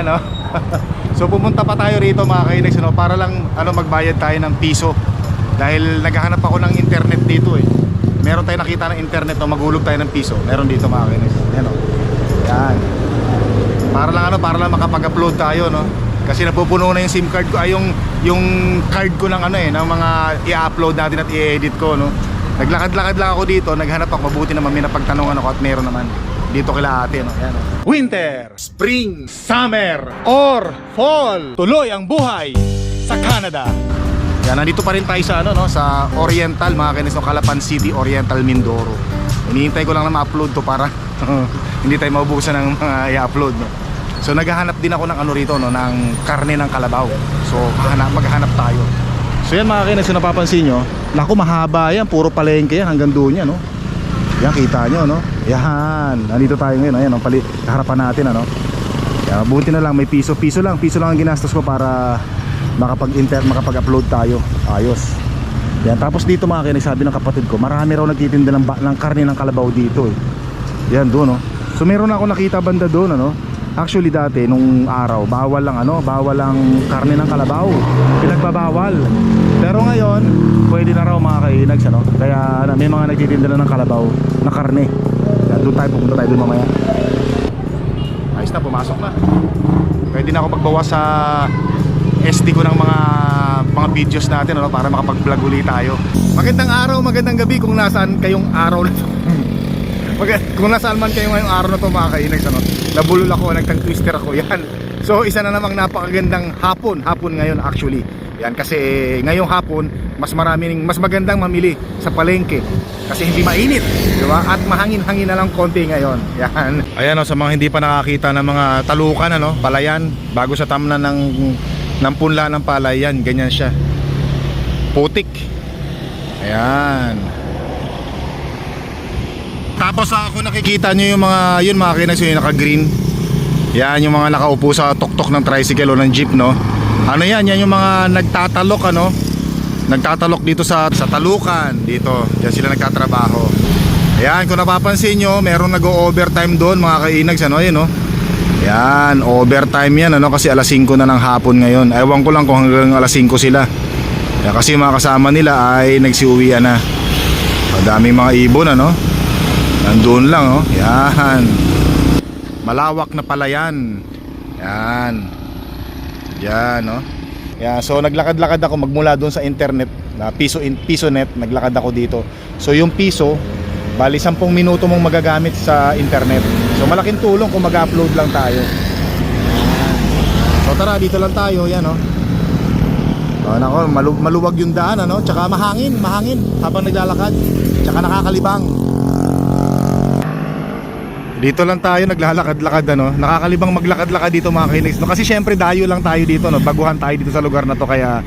Ayan no. so pumunta pa tayo rito mga kainags no, para lang ano magbayad tayo ng piso. Dahil naghahanap ako ng internet dito eh. Meron tayo nakita ng internet no, maghulog tayo ng piso. Meron dito mga kainags. Ayan o. Yan. Para lang ano, para lang makapag-upload tayo no. Kasi napupuno na yung SIM card ko ay yung yung card ko ng ano eh ng mga i-upload natin at i-edit ko no. Naglakad-lakad lang ako dito, naghanap ako mabuti naman may napagtanungan ako at meron naman dito kila ate no. Ayan, no? Winter, spring, summer or fall. Tuloy ang buhay sa Canada. Yan, nandito pa rin tayo sa ano no, sa Oriental, mga kinis no, Calapan City, Oriental Mindoro. Hinihintay ko lang na ma-upload to para hindi tayo maubusan ng mga i-upload no. So naghahanap din ako ng ano rito no, ng karne ng kalabaw. So hanap, maghahanap tayo. So yan mga kinis, kung napapansin nyo, naku mahaba yan, puro palengke yan hanggang doon yan no. Yan kita nyo no. Yan, nandito tayo ngayon, ayan, ang pali, harapan natin ano. Kaya buti na lang may piso, piso lang, piso lang ang ginastos ko para makapag-inter, makapag-upload tayo. Ayos. Yan, tapos dito mga kinis, sabi ng kapatid ko, marami raw nagtitinda ng, ng karne ng kalabaw dito eh. Yan doon no. So meron ako nakita banda doon ano. Actually dati nung araw bawal lang ano, bawal lang karne ng kalabaw. Pinagbabawal. Pero ngayon, pwede na raw mga kainags ano. Kaya ano, may mga nagtitinda na ng kalabaw na karne. Yan, doon tayo pupunta tayo doon mamaya. Ayos na, pumasok na. Pwede na ako magbawas sa SD ko ng mga mga videos natin ano, para makapag-vlog ulit tayo. Magandang araw, magandang gabi kung nasaan kayong araw na. Mag- kung nasaan man kayo ngayong araw na to mga kainags ano, nabulol ako, nagtang twister ako yan. So isa na namang napakagandang hapon hapon ngayon actually. Yan kasi ngayong hapon mas maraming mas magandang mamili sa palengke. Kasi hindi mainit di ba? At mahangin-hangin na lang konti ngayon. Yan. Ayan o sa mga hindi pa nakakita ng mga talukan ano palayan bago sa tamnan ng ng punla ng palayan ganyan siya. Putik. Ayan tapos ako nakikita nyo yung mga yun mga kinas yung naka-green. Yan yung mga nakaupo sa tuktok ng tricycle o ng jeep no. Ano yan? Yan yung mga nagtatalok ano. Nagtatalok dito sa sa talukan dito. Diyan sila nagtatrabaho. Ayan, kung napapansin nyo, meron nag-overtime doon mga kainags ano, ayun no. Yan, overtime yan ano kasi alas 5 na ng hapon ngayon. Ewan ko lang kung hanggang alas 5 sila. Yan, kasi mga kasama nila ay nagsiuwian na. Madaming mga ibon ano. Nandun lang oh. Yan. Malawak na palayan. Yan. Yan oh. Yan, so naglakad-lakad ako magmula doon sa internet na piso in piso net, naglakad ako dito. So yung piso, bali 10 minuto mong magagamit sa internet. So malaking tulong kung mag-upload lang tayo. Yan. So tara, dito lang tayo, yan oh. Oh, nako, malu- maluwag yung daan ano, tsaka mahangin, mahangin habang naglalakad. Tsaka nakakalibang. Dito lang tayo naglalakad-lakad ano. Nakakalibang maglakad-lakad dito mga kainis. No? Kasi syempre dayo lang tayo dito no. Baguhan tayo dito sa lugar na to kaya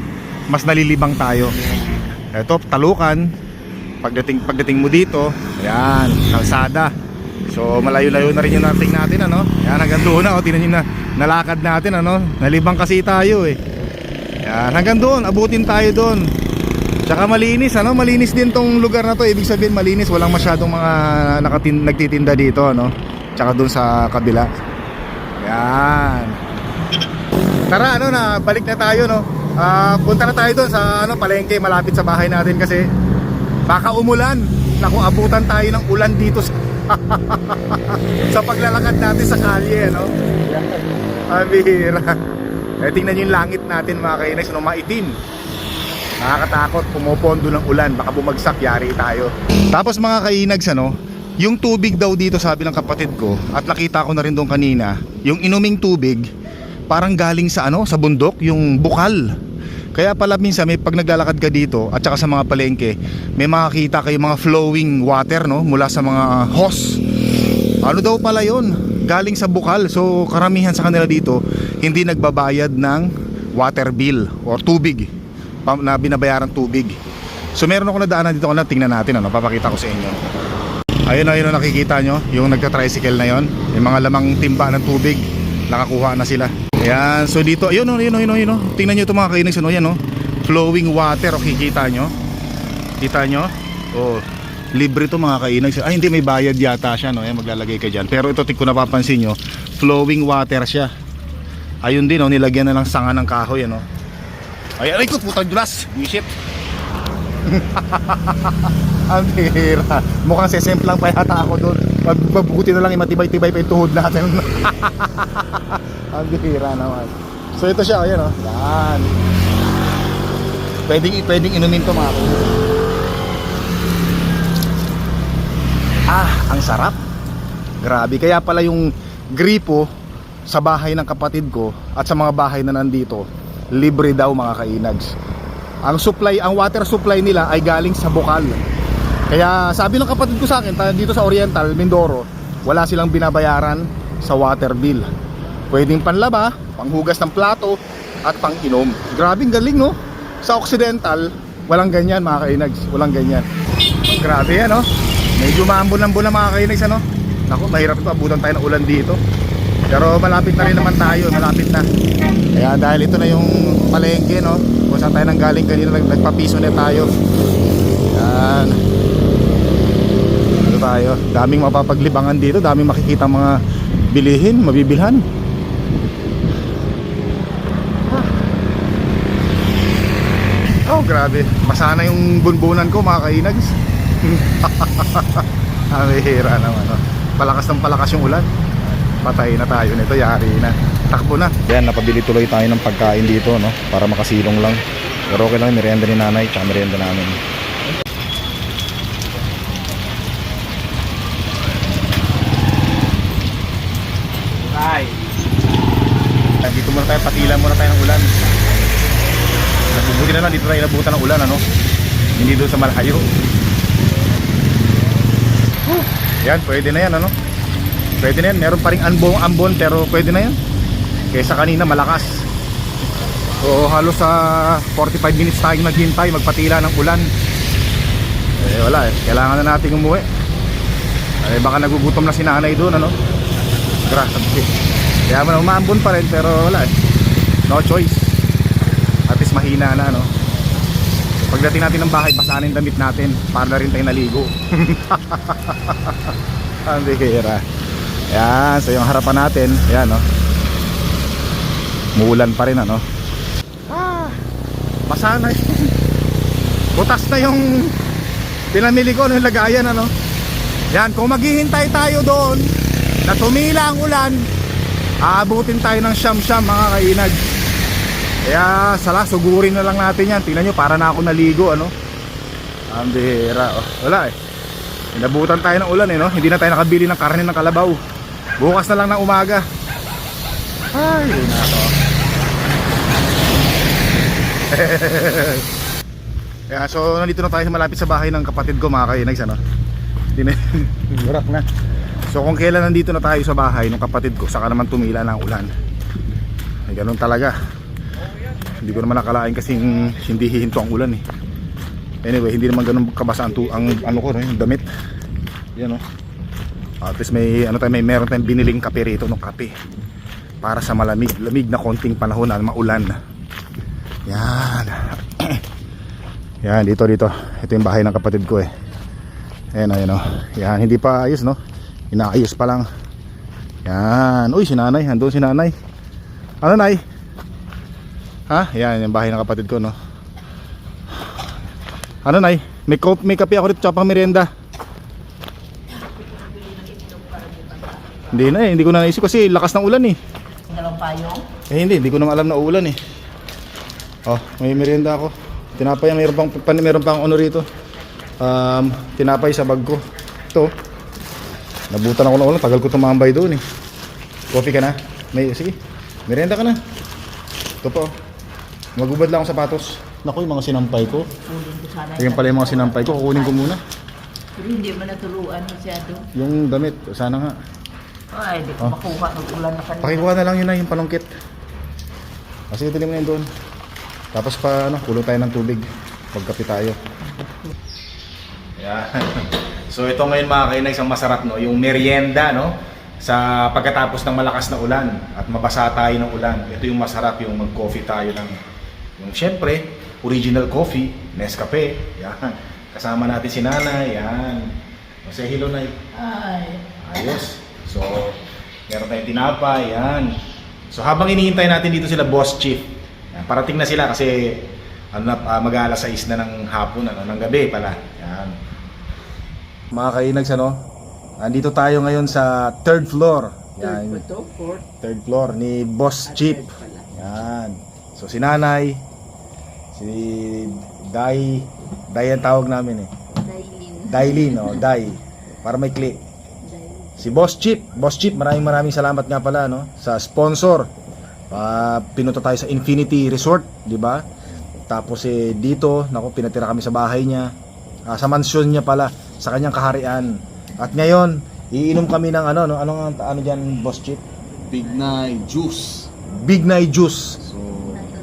mas nalilibang tayo. Ito talukan. Pagdating pagdating mo dito, ayan, kalsada. So malayo-layo na rin yung nating natin ano. Yan hanggang doon na oh, tingnan na nalakad natin ano. Nalibang kasi tayo eh. Yan hanggang doon, abutin tayo doon. Tsaka malinis, ano? Malinis din tong lugar na to. Ibig sabihin malinis, walang masyadong mga nakatin nagtitinda dito, ano? Tsaka dun sa kabila. Yan. Tara, ano na, balik na tayo, no? Ah, punta na tayo doon sa ano, palengke malapit sa bahay natin kasi baka umulan. Naku, abutan tayo ng ulan dito sa sa paglalakad natin sa kalye, no? Abira. Eh, tingnan yung langit natin mga kainis, no? Maitim. Nakakatakot, pumupondo ng ulan, baka bumagsak, yari tayo. Tapos mga kainags ano, yung tubig daw dito sabi ng kapatid ko at nakita ko na rin doon kanina, yung inuming tubig parang galing sa ano, sa bundok, yung bukal. Kaya pala minsan may pag naglalakad ka dito at saka sa mga palengke, may makakita kayo mga flowing water no mula sa mga hose. Ano daw pala 'yon? Galing sa bukal. So karamihan sa kanila dito hindi nagbabayad ng water bill or tubig na binabayaran tubig. So meron ako nadaanan dito ko na tingnan natin ano, papakita ko sa inyo. Ayun ayun ang nakikita nyo, yung nagka-tricycle na yon, yung mga lamang timba ng tubig, nakakuha na sila. Ayan, so dito, ayun oh, ayun oh, ayun oh, ayun oh. Tingnan nyo ito mga kainis, ano yan oh. Flowing water, okay, kita nyo? Kita nyo? Oh, libre to mga kainags. Ay, hindi may bayad yata siya, no? Ayan, maglalagay ka dyan. Pero ito, tik ko napapansin nyo, flowing water siya. Ayun din, oh, nilagyan na ng sanga ng kahoy, ano. Ay, aray ko, putang dulas. Bullshit. Ang tira. Mukhang sesemplang pa yata ako doon. Mabuti na lang imatibay-tibay pa yung tuhod natin. Ang tira naman. So ito siya, ayan oh. Yan. Pwedeng, pwedeng inumin to mga kapatid. Ah, ang sarap. Grabe. Kaya pala yung gripo sa bahay ng kapatid ko at sa mga bahay na nandito, libre daw mga kainags. Ang supply, ang water supply nila ay galing sa bukal. Kaya sabi ng kapatid ko sa akin, dito sa Oriental, Mindoro, wala silang binabayaran sa water bill. Pwedeng panlaba, panghugas ng plato, at panginom. Grabing galing no? Sa Occidental, walang ganyan mga kainags. Walang ganyan. Grabe yan no? Medyo maambon-ambon na mga kainags ano? Naku, mahirap ito. Abutan tayo ng ulan dito. Pero malapit na rin naman tayo, malapit na. Kaya dahil ito na yung palengke, no? Saan tayo nang galing kanina, nag nagpapiso na tayo. Yan. Ito tayo. Daming mapapaglibangan dito, daming makikita mga bilihin, mabibilhan. Oh, grabe. Basa na yung bunbunan ko, mga kainags. Ang hira naman, no? Palakas ng palakas yung ulan patay na tayo nito, yari na. Takbo na. Yan, napabili tuloy tayo ng pagkain dito, no? Para makasilong lang. Pero okay lang, merienda ni nanay, tsaka merienda namin. Ay. Dito muna tayo, patila muna tayo ng ulan. Nabubuti na lang, dito tayo inabutan ng ulan, ano? Hindi doon sa malayo. Yan, pwede na yan, ano? Pwede na yan, meron pa rin ambon, ambon pero pwede na yan Kaysa kanina malakas. Oo, halos sa 45 minutes tayong naghintay Magpatila ng ulan. Eh wala eh, kailangan na nating umuwi. Eh baka nagugutom na si nanay doon ano? Grabe. Kaya man umaambon pa rin pero wala eh. No choice. At least mahina na ano? Pagdating natin ng bahay, basaan yung damit natin Para na rin tayo naligo. Ang bihira. Yan, so yung harapan natin, yan no. Muulan pa rin ano. Ah, basa na yun. Butas na yung pinamili ko, ano yung lagayan ano. Yan, kung maghihintay tayo doon na tumila ang ulan, aabutin tayo ng siyam-siyam mga kainag. Kaya sala, sugurin na lang natin yan. Tingnan nyo, para na ako naligo ano. Ang bihira. Oh, wala eh. Inabutan tayo ng ulan eh no. Hindi na tayo nakabili ng karne ng kalabaw. Bukas na lang ng umaga. Ay, nako. Kaya so nandito na tayo malapit sa bahay ng kapatid ko mga kainags ano. Burak na. So kung kailan nandito na tayo sa bahay ng kapatid ko, saka naman tumila ng ulan. Ay ganun talaga. Hindi ko naman nakalain kasi hindi hihinto ang ulan eh. Anyway, hindi naman ganun kabasa ang, ang ano ko, no, yung damit. Yan oh. At least may ano tayo, may meron tayong biniling kape rito ng kape. Para sa malamig, lamig na konting panahon na maulan. Yan. Yan, dito dito. Ito yung bahay ng kapatid ko eh. Ayan o, ayan o. Yan, hindi pa ayos no. Inaayos pa lang. Yan. Uy, si nanay. Andun si nanay. Ano nay? Ha? Yan, yung bahay ng kapatid ko no. Ano nay? May, ko- may kape ako dito tsaka pang merienda. Hindi na eh, hindi ko na naisip kasi lakas ng ulan eh. Dalawang payong? Eh hindi, hindi ko naman alam na uulan eh. Oh, may merienda ako. Tinapay, mayroon pang, pan, mayroon pang ano rito. Um, tinapay sa bag ko. Ito. Nabutan ako ng ulan, tagal ko tumambay doon eh. Coffee ka na? May, sige, merienda ka na. Ito po. Magubad lang ako sapatos. Naku, yung mga sinampay ko. Yan pala yung mga sinampay ko, kukunin ko muna. Pero hindi mo natuluan masyado. Yung damit, sana nga. Ay, di ko Oh. makuha ng ulan na kanina. Pakikuha na lang yun na yung palongkit. Kasi dali mo na yun doon. Tapos pa ano, kulong tayo ng tubig. Pagkapi tayo. Yeah. so ito ngayon mga kainag isang masarap no, yung merienda no sa pagkatapos ng malakas na ulan at mabasa tayo ng ulan. Ito yung masarap yung mag-coffee tayo ng yung syempre original coffee, Nescafe. Yan. Kasama natin si Nanay. Yan. O, Say hello na Ay, Ayos. So, meron tayong tinapay, yan. So habang hinihintay natin dito sila Boss Chief, yan, parating na sila kasi ano na, ah, mag-aalas 6 na ng hapon, ano, ng gabi pala. Yan. Mga kainags, ano? Andito tayo ngayon sa third floor. Third Yan, po to, fourth. third floor ni Boss. Third pala. Yan. So si Nanay, si Dai, Dai ang tawag namin eh. Dailin. Dailin, oh, Dai. Para may click. Si Boss Chip, Boss Chip, maraming maraming salamat nga pala no sa sponsor. Pa pinunta tayo sa Infinity Resort, di ba? Tapos eh dito, nako pinatira kami sa bahay niya. Ah, sa mansyon niya pala, sa kanyang kaharian. At ngayon, iinom kami ng ano no, anong ano diyan, Boss Chip? Big Night Juice. Big Night Juice. So,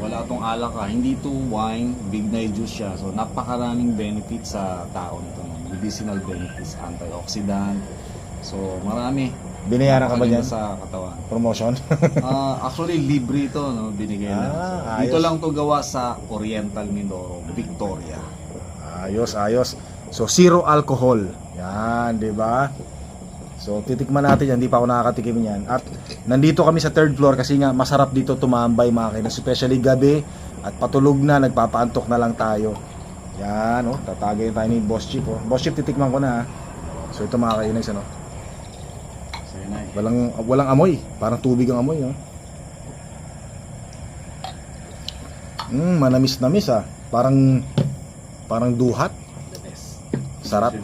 wala tong alak. Hindi to wine, Big Night Juice siya. So, napakaraming benefits sa tao nito. Medicinal benefits, antioxidant. So, marami. Binayaran ka ba diyan? sa katawan. Promotion? Ah, actually, libre ito, no? Binigay. Ah, So, dito ayos. lang to gawa sa Oriental Mindoro, Victoria. Ayos, ayos. So zero alcohol. Yan, 'di ba? So titikman natin yan, hindi pa ako nakakatikim niyan. At nandito kami sa third floor kasi nga masarap dito tumambay mga kainan, especially gabi at patulog na, nagpapaantok na lang tayo. Yan, oh, tatagay tayo ni Boss Chip, oh. Boss Chip, titikman ko na, ha. So ito mga kainan, ano? Walang walang amoy, parang tubig ang amoy, oh. Mm, manamis-namis ah. Parang parang duhat. Sarap.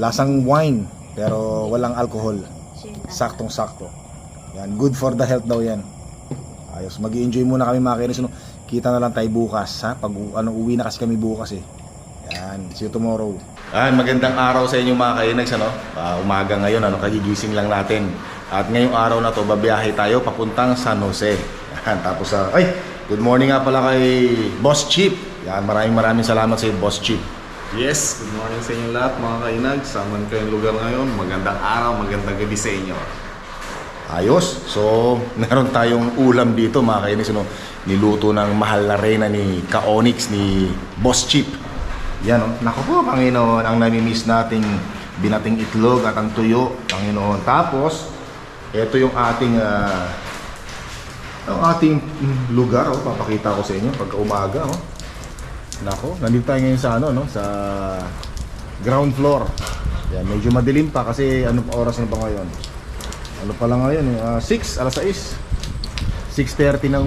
Lasang wine pero walang alcohol. Saktong-sakto. Yan, good for the health daw yan. Ayos, mag enjoy muna kami mga kainis. Ano, kita na lang tayo bukas, ha? Pag ano, uwi na kasi kami bukas eh. Yan, see you tomorrow. Yan, magandang araw sa inyo mga kainags, ano? Ah, umaga ngayon, ano, kagigising lang natin. At ngayong araw na to, babiyahe tayo papuntang San Jose. Yan, tapos sa, ay, good morning nga pala kay Boss Chip. Yan, maraming maraming salamat sa iyo, Boss Chip. Yes, good morning sa inyo lahat mga kainag. Saan kayong lugar ngayon. Magandang araw, magandang gabi sa inyo. Ayos. So, meron tayong ulam dito mga kainis. Ano? Niluto ng mahal na reyna ni Kaonix, ni Boss Chip. Yan o. Naku po, Panginoon, ang namimiss nating binating itlog at ang tuyo, Panginoon. Tapos, ito yung ating ah, ang ating lugar, oh, papakita ko sa inyo pagka umaga, oh. Nako, nandito tayo ngayon sa ano, no, sa ground floor. Yan, medyo madilim pa kasi ano oras na ba ngayon? Ano pa lang ngayon, eh, ah, 6, alas 6. 6.30 ng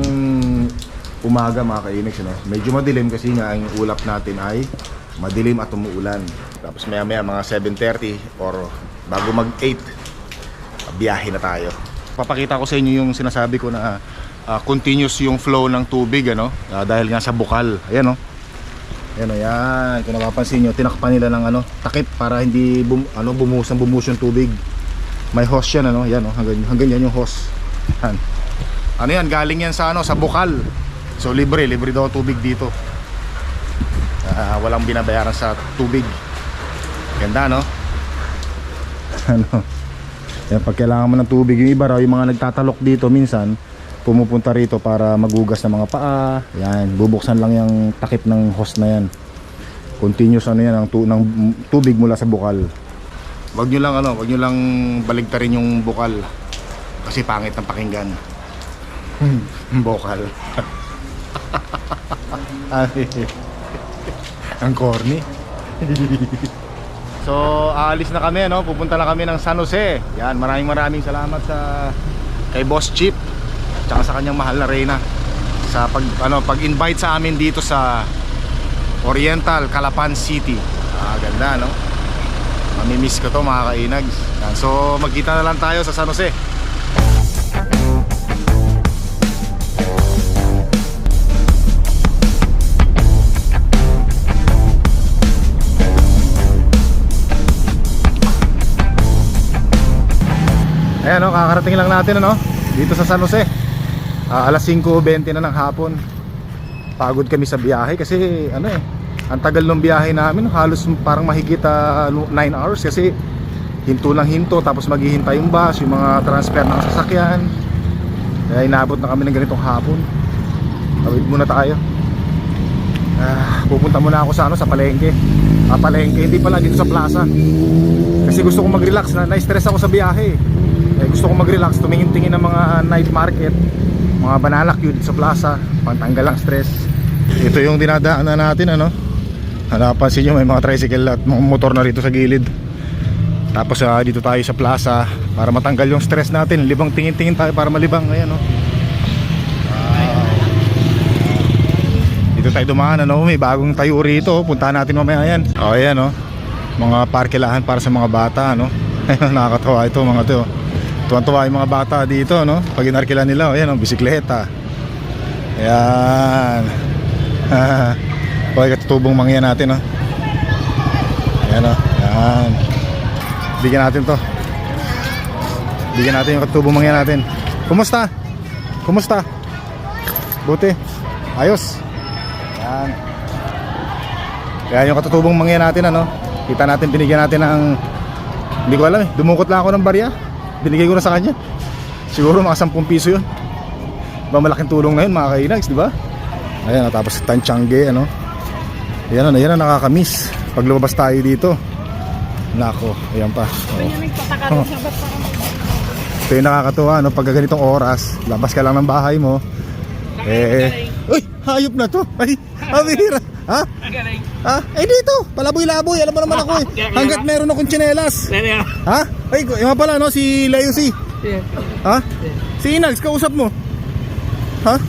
umaga mga kainix, no? Medyo madilim kasi nga ang ulap natin ay madilim at umuulan. Tapos maya maya mga 7.30 or bago mag 8, biyahe na tayo. Papakita ko sa inyo yung sinasabi ko na ah, continuous yung flow ng tubig, ano? Ah, dahil nga sa bukal. Ayan, no? Ayan o, yan. Kung napapansin nyo, tinakpan nila ng ano, takip para hindi bum, ano, bumuhos ng bumuhos yung tubig. May hose yan, ano? Yan, oh, hanggang, hanggang yan yung hose. Yan. Ano yan? Galing yan sa, ano, sa bukal. So, libre. Libre daw tubig dito. Ah, walang binabayaran sa tubig. Ganda, no? ano? Yan, pag kailangan mo ng tubig, yung iba raw, yung mga nagtatalok dito minsan, pumupunta rito para magugas ng mga paa. Yan, bubuksan lang yung takip ng hose na yan. Continuous ano yan, ang tu- ng tubig mula sa bukal. Wag nyo lang ano, wag nyo lang baligtarin yung bukal. Kasi pangit ang pakinggan. bukal. Ang corny. so, aalis na kami, no? Pupunta na kami ng San Jose. Yan, maraming maraming salamat sa kay Boss Chip tsaka sa kanyang mahal na reyna sa pag ano pag-invite sa amin dito sa Oriental Calapan City. Ah, ganda no. Mamimiss ko to mga kainags. So magkita na lang tayo sa San Jose. Ayan no, kakarating lang natin ano, dito sa San Jose. Ah, alas 5.20 na ng hapon. Pagod kami sa biyahe kasi ano eh, ang tagal ng biyahe namin, halos parang mahigit 9 hours kasi hinto lang hinto tapos maghihintay yung bus, yung mga transfer ng sasakyan. Kaya inabot na kami ng ganitong hapon. Tawid muna tayo. Ah, pupunta muna ako sa ano sa palengke. Ah, palengke, hindi pala dito sa plaza. Kasi gusto kong mag-relax na, na-stress ako sa biyahe. Eh, gusto ko mag-relax, tumingin-tingin ng mga night market, mga cue dito sa plaza, pantanggal ang stress. Ito yung dinadaanan natin ano. Napansin nyo may mga tricycle at mga motor na rito sa gilid. Tapos ah, dito tayo sa plaza para matanggal yung stress natin. Libang tingin-tingin tayo para malibang. Ayan oh. Dito tayo dumaan ano, may bagong tayo rito. Puntahan natin mamaya yan. Oh, ayan oh. Mga parkelahan para sa mga bata ano. Nakakatawa ito mga to. Tuwan-tuwa yung mga bata dito no. Pag inarkila nila, oh, ayan oh, bisikleta. Ayan. Okay, katutubong mangyan natin oh. Ayan oh. Ayan. Bigyan natin to. Bigyan natin yung katutubong mangyan natin. Kumusta? Kumusta? Buti. Ayos. Yan. Kaya yung katutubong mangyan natin ano, kita natin binigyan natin ng hindi ko alam eh, dumukot lang ako ng barya. Binigay ko na sa kanya. Siguro mga 10 piso yun. Ba malaking tulong na yun mga kainags, di ba? Ayan, tapos tanchangge ano. Ayan na, ayan na nakakamiss. Pag lumabas tayo dito. Nako, ayan pa. Oh. Ito yung nakakatuwa, no? Pag ganitong oras, labas ka lang ng bahay mo. Eh, uy, hayop na to. Ay, abira. Ha? Ha? Eh dito, palaboy-laboy. Alam mo naman ako eh. Hanggat meron akong tsinelas. Ha? Ay, yung nga pala, no? Si Leo C. Ha? Si Inags, kausap mo. Ha?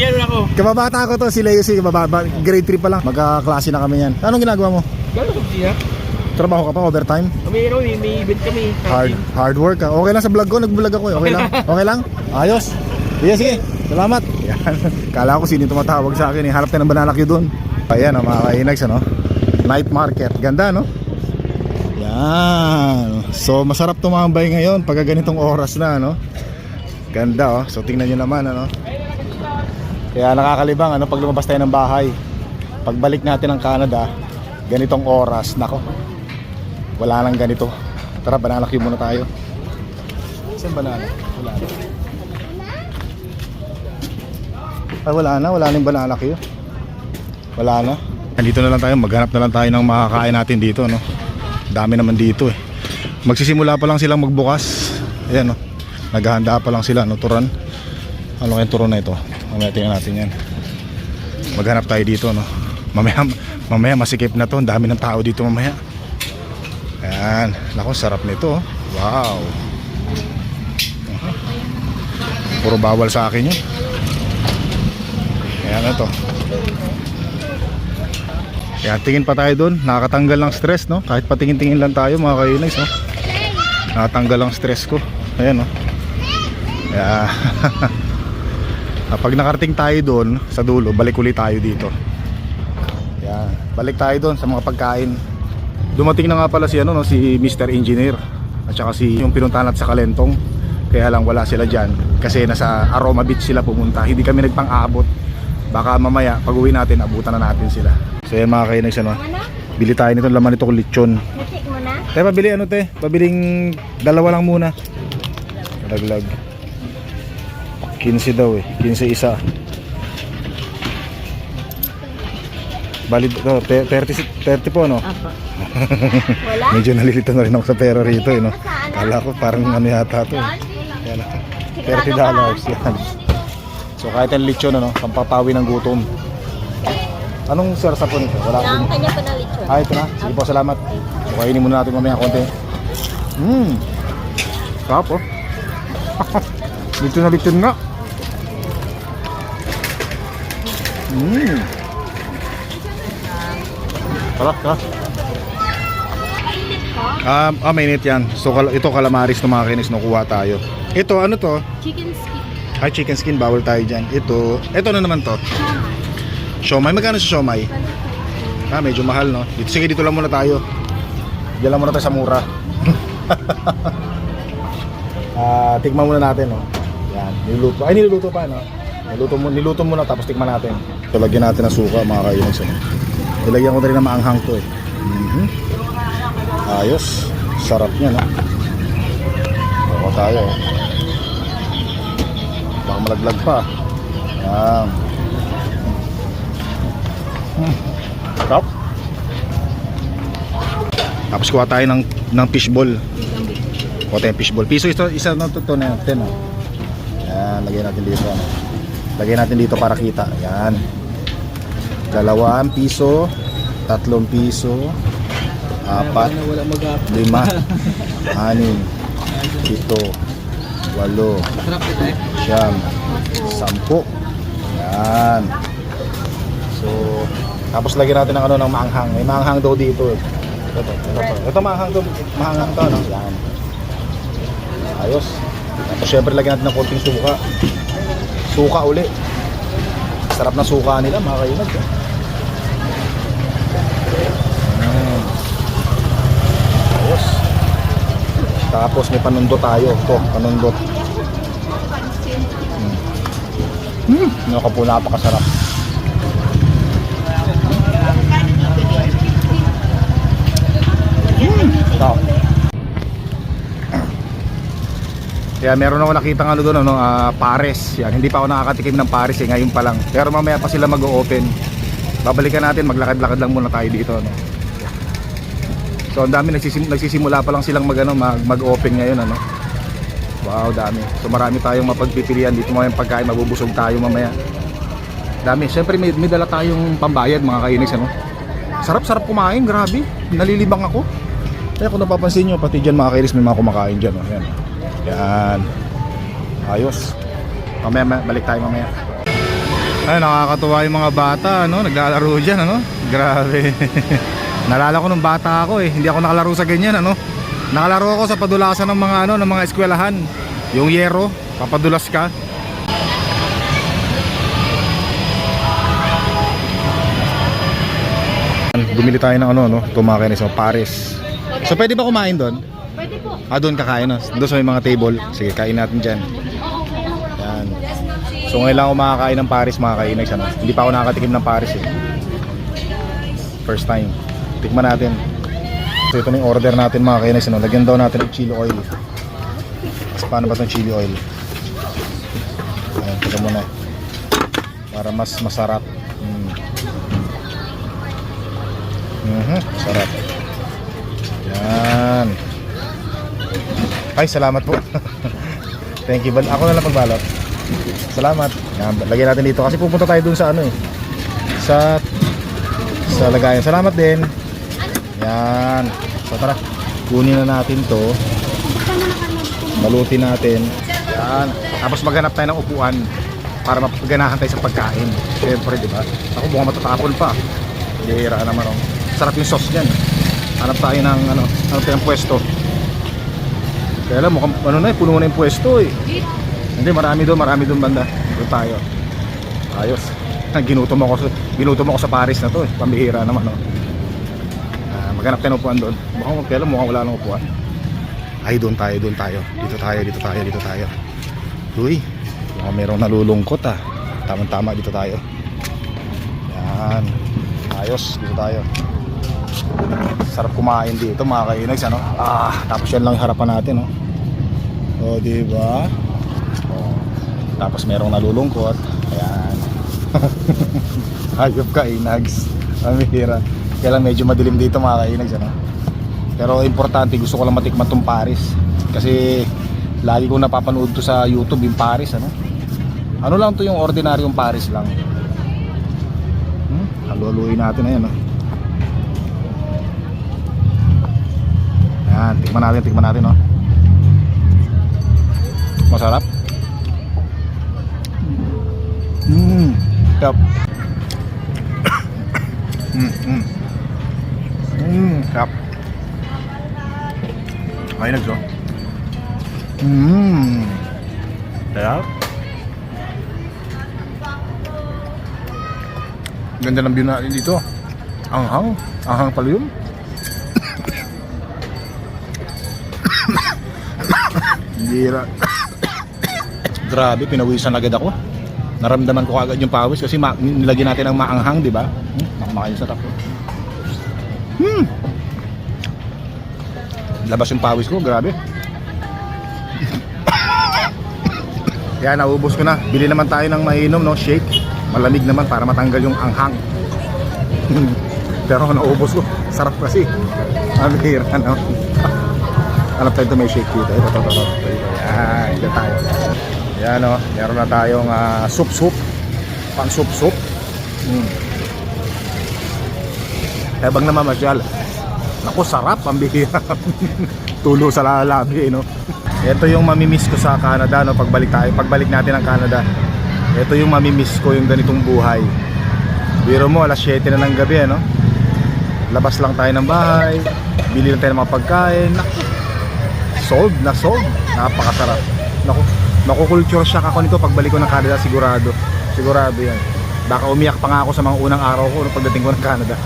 Yan ako. Kababata ko to, si Leo C. Kababata, grade 3 pa lang. Magkaklase na kami yan. Anong ginagawa mo? Gano'n kung siya? Trabaho ka pa, overtime? May, ano, may, may event kami. Hard, hard work ka. Okay lang sa vlog ko, nag-vlog ako eh. Okay lang? Okay lang? Ayos? Sige, sige. Salamat. Yan. Kala ko sino tumatawag sa akin eh. Harap tayo ng banana queue doon. Ayan, oh, mga kainags, ano? Night market. Ganda, no? Yan. So, masarap tumambay ngayon pag ganitong oras na, no? Ganda, oh. So, tingnan nyo naman, ano? Kaya nakakalibang, ano? Pag lumabas tayo ng bahay. Pagbalik natin ng Canada, ganitong oras, nako. Wala nang ganito. Tara, banana queue muna tayo. Saan banana? Wala na. Ay, wala na. Wala na yung banana queue. Wala na. Nandito na lang tayo. Maghanap na lang tayo ng makakain natin dito, no? Dami naman dito, eh. Magsisimula pa lang silang magbukas. Ayan, no? Naghahanda pa lang sila, no? Turan. Ano kayong turon na ito? Mamaya tingnan natin yan. Maghanap tayo dito, no? Mamaya, mamaya masikip na to. Ang dami ng tao dito mamaya. Ayan. Naku, sarap nito. oh. Wow. Puro bawal sa akin yun. Ayan na Kaya tingin pa tayo doon. Nakakatanggal ng stress, no? Kahit patingin-tingin lang tayo, mga kainags, no? Nakatanggal ang stress ko. Ayan, no? Kaya... Pag nakarating tayo doon sa dulo, balik ulit tayo dito. Yan. Balik tayo doon sa mga pagkain. Dumating na nga pala si ano no, si Mr. Engineer at saka si yung pinuntahan natin sa Kalentong. Kaya lang wala sila diyan kasi nasa Aroma Beach sila pumunta. Hindi kami nagpang-abot. Baka mamaya pag-uwi natin abutan na natin sila. So yan mga kainags ano. Bili tayo nito laman nito lechon. Te, pabili ano te? Pabiling dalawa lang muna. Daglag. 15 daw eh. 15 isa. Bali, oh, te- 30, 30 po no? Apo. Medyo nalilito na rin ako sa pera rito eh no? Kala ko parang ano yata to eh. Yan, ah. 30 dollars yan. So kahit ang lechon ano, pampapawi ng gutom. Anong sir sa po nito? Wala Ang akong... kanya pa na lechon. Ah, ito na. Sige po, salamat. So kainin muna natin mamaya konti. Mmm. Sarap oh. Lito na lito nga. Mmm. Sarap, sarap. Um, ah, mainit yan. So, ito calamaris na mga kinis nakuha tayo. Ito, ano to? Chicken skin. Ay, chicken skin, bawal tayo dyan. Ito, ito na naman to. Siomay, magkano sa siomay? Ah, medyo mahal, no? Dito, sige, dito lang muna tayo. Diyan lang muna tayo sa mura. Ah, tikman muna natin, no? Yan, niluto. Ay, niluluto pa, no? Niluto, mo, niluto muna tapos tikman natin. So, lagyan natin ng suka, mga kainis. Ano? Ilagyan ko na rin ng maanghang to, eh. Mhm. Ayos. Sarap niya, no? Ako tayo, oh. Baka malaglag pa. Yan. Hmm. Sarap. Tapos kuha tayo ng, ng fishball. O tayo fishball. Piso ito, isa na ito, ito na natin. Oh. Yan, lagyan natin dito. Ano. Lagyan natin dito para kita. Yan. Dalawang piso, tatlong piso, apat, lima, anim, pito, walo, eh. siyam, sampu. Yan. So, tapos lagyan natin ng ano ng maanghang. May maanghang daw dito. eh. Ito, ito, ito. Ito maanghang to, maanghang to, no? Yan. Ayos. Tapos syempre lagyan natin ng konting suka. Suka uli. Sarap na suka nila, mga kainag. Eh. Mm. Ayos. Tapos may panundot tayo. Ito, panundot. Hmm, po napakasarap. Ito. Kaya meron ako nakita ano doon, ano, ah, pares. Yan, hindi pa ako nakakatikim ng pares eh, ngayon pa lang. Pero mamaya pa sila mag-open. Babalikan natin, maglakad-lakad lang muna tayo dito. Ano. So ang dami nagsisim- nagsisimula pa lang silang mag, ano, mag, mag-open ngayon. Ano. Wow, dami. So marami tayong mapagpipilian dito yung pagkain, mabubusog tayo mamaya. Dami. Siyempre may, may dala tayong pambayad mga kainis ano. Sarap-sarap kumain, grabe. Nalilibang ako. Kaya kung napapansin nyo, pati dyan mga kainis may mga kumakain dyan. Oh. Yan. Yan. Ayos. Mamaya, ma- balik tayo mamaya. Ay, nakakatuwa yung mga bata, ano? Naglalaro dyan, ano? Grabe. Nalala ko nung bata ako eh. Hindi ako nakalaro sa ganyan, ano? Nakalaro ako sa padulasan ng mga ano, ng mga eskwelahan. Yung yero, papadulas ka. Bumili tayo ng ano, no? Tumakin sa Paris. So pwede ba kumain doon? Pwede po. Ah, doon kakain, no? Doon sa may mga table. Sige, kain natin dyan. Yan. So ngayon lang ako makakain ng Paris mga kainags ano. Hindi pa ako nakakatikim ng Paris eh. First time. Tikman natin. So ito na yung order natin mga kainags ano. Lagyan daw natin ng chili oil. So, paano ba itong chili oil? Ayan, tika muna. Para mas masarap. Mm. Mhm, sarap. Yan. Ay, salamat po. Thank you. Ako na lang pagbalot. Salamat. Yan, lagyan natin dito kasi pupunta tayo dun sa ano eh. Sa sa lagayan. Salamat din. Yan. So tara. Kunin na natin 'to. Balutin natin. Yan. Tapos maghanap tayo ng upuan para mapaganahan tayo sa pagkain. Siyempre, di ba? Ako mukhang matatapon pa. Bihira naman oh. Sarap yung sauce niyan. Hanap tayo ng ano, hanap tayo ng pwesto. Kaya alam, mukhang ano na eh, puno na yung pwesto eh. Hindi, marami doon, marami doon banda. Doon tayo. Ayos. Ginutom ako, ginutom ako sa Paris na to eh. Pambihira naman, no? Ah, maghanap tayo ng upuan doon. Mukhang, kaya alam, mukhang wala nang upuan. Ay, doon tayo, doon tayo. Dito tayo, dito tayo, dito tayo. Uy, mukhang merong nalulungkot ah. Tama-tama, dito tayo. Yan. Ayos, dito tayo. Sarap kumain dito mga kainags ano. Ah, tapos yan lang harapan natin oh. O, di ba? Oh. Tapos merong nalulungkot. Ayan. Hayop ka, inags. Mamihira. Kaya medyo madilim dito mga kainags ano. Pero importante, gusto ko lang matikman tong Paris. Kasi lagi kong napapanood to sa YouTube yung Paris ano. Ano lang to yung ordinaryong Paris lang. Hmm? Haluluin natin na yan Yan, tikman natin, tikman natin, no. Masarap. Mmm. Sarap. Mmm, mmm. Mmm, sarap. Ay, nagso. Mmm. Sarap. Ganda ng view natin dito. Anghang. Anghang pala yun. Bira. Grabe, pinawisan agad ako. Naramdaman ko agad yung pawis kasi nilagyan natin ng maanghang, di ba? Hmm, makakain sa tapo. Hmm. Labas yung pawis ko, grabe. Kaya naubos ko na. Bili naman tayo ng mainom, no? Shake. Malamig naman para matanggal yung anghang. Pero naubos ko. Sarap kasi. Ang hira, no? Hanap tayo ito may shake dito. Ito, ito, ito, ito. ito. Yan, dito tayo. Yan o, meron na tayong ah, soup-soup. Pang soup-soup. Mm. Ebang na mamasyal. Naku, sarap. Ang. Tulo sa lalami, eh, no? Ito yung mamimiss ko sa Canada, no? Pagbalik tayo, pagbalik natin ng Canada. Ito yung mamimiss ko, yung ganitong buhay. Biro mo, alas 7 na ng gabi, no? Labas lang tayo ng bahay, bili lang tayo ng mga pagkain. Naku, sold na sold. Napakasarap. Naku, naku-culture shock ako nito pagbalik ko ng Canada, sigurado. Sigurado yan. Baka umiyak pa nga ako sa mga unang araw ko no, pagdating ko ng Canada.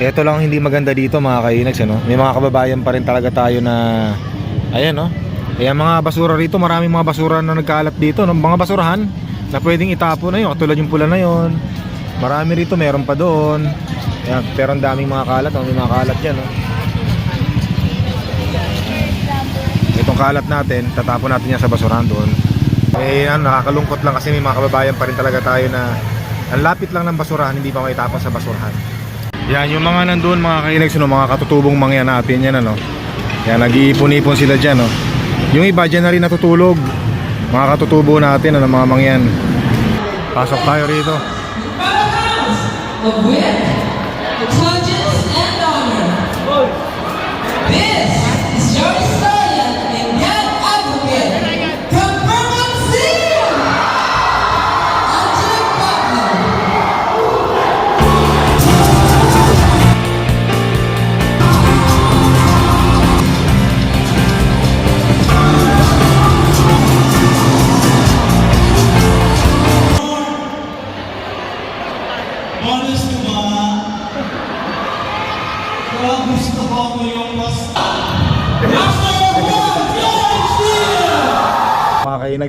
Ito lang ang hindi maganda dito mga kainags ano? May mga kababayan pa rin talaga tayo na Ayan no Kaya mga basura rito Maraming mga basura na nagkaalat dito no? Mga basurahan Na pwedeng itapo na yun Katulad yung pula na yun Marami rito meron pa doon Ayan, Pero ang daming mga kalat no? May mga kalat dyan no? Itong kalat natin Tatapon natin yan sa basurahan doon Eh ano, nakakalungkot lang kasi may mga kababayan pa rin talaga tayo na Ang lapit lang ng basurahan Hindi pa maitapon sa basurahan yan, yung mga nandun mga kailegs, no, mga katutubong mangyan natin yan, ano. Yan, nag-iipon-ipon sila dyan, no. Yung iba dyan na rin natutulog. Mga katutubo natin, ano, mga mangyan. Pasok tayo rito. of the 12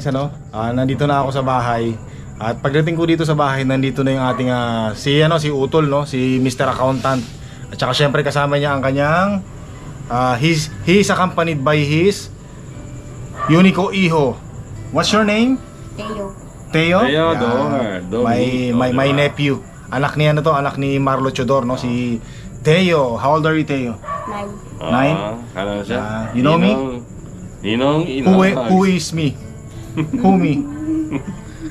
Kainags, ano, ah, nandito na ako sa bahay. At pagdating ko dito sa bahay, nandito na yung ating ah, si ano si Utol no, si Mr. Accountant. At saka syempre kasama niya ang kanyang he's he is accompanied by his Unico Iho. What's your name? Teo. Teo? Teo. Dor. Dor. My, my, my nephew. Anak niya ano to, anak ni Marlo Chodor, no? Si Teo. How old are you, Teo? Nine. Nine? Ah, ano siya? Ah, you know me? Ninong, Who, Inong. who is me? Me?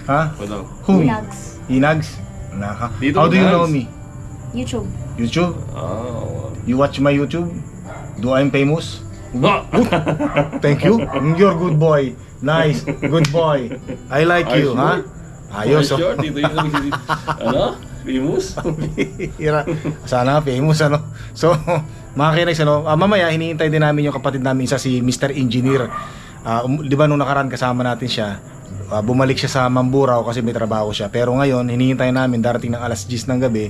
ha? Ano? Who me? Vlogs. Inags? Naka. Dito How do you Inags. know me? YouTube. YouTube? Oh. You watch my YouTube? Do I'm famous? Thank you. You're good boy. Nice. Good boy. I like you, ha? Ayos, sure, dito yung ano? Famous? Sana famous ano. So, mga kinex ano, ah, mamaya hinihintay din namin yung kapatid namin isa si Mr. Engineer. Ah, um, 'di ba nung nakaraan kasama natin siya, ah, bumalik siya sa Mamburao kasi may trabaho siya. Pero ngayon, hinihintay namin darating ng alas 10 ng gabi,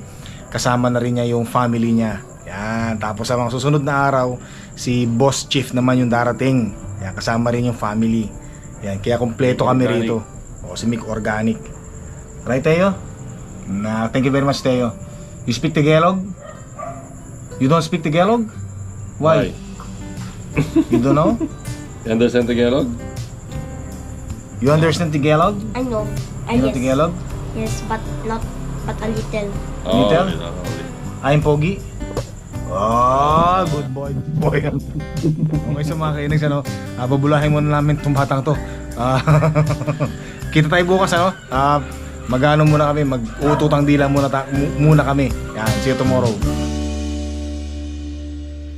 kasama na rin niya yung family niya. Yan, tapos sa mga susunod na araw, si Boss Chief naman yung darating. Yan, kasama rin yung family. Yan, kaya kumpleto kami Organic. rito. O, si Mick Organic. Right, Teo? Na, thank you very much, Teo. You speak Tagalog? You don't speak Tagalog? Why? you don't know? You understand Tagalog? You understand Tagalog? I know. Ah, You know yes. Tagalog? Yes, but not, but a little. Oh, you know, okay. I'm Pogi. Ah, good boy. Good boy. okay, so mga kainags, ano, ah, babulahin muna namin itong batang to. Ah, kita tayo bukas, ano? Ah, magano muna kami, mag-ututang dila muna, ta- mu- muna kami. Yan, see you tomorrow.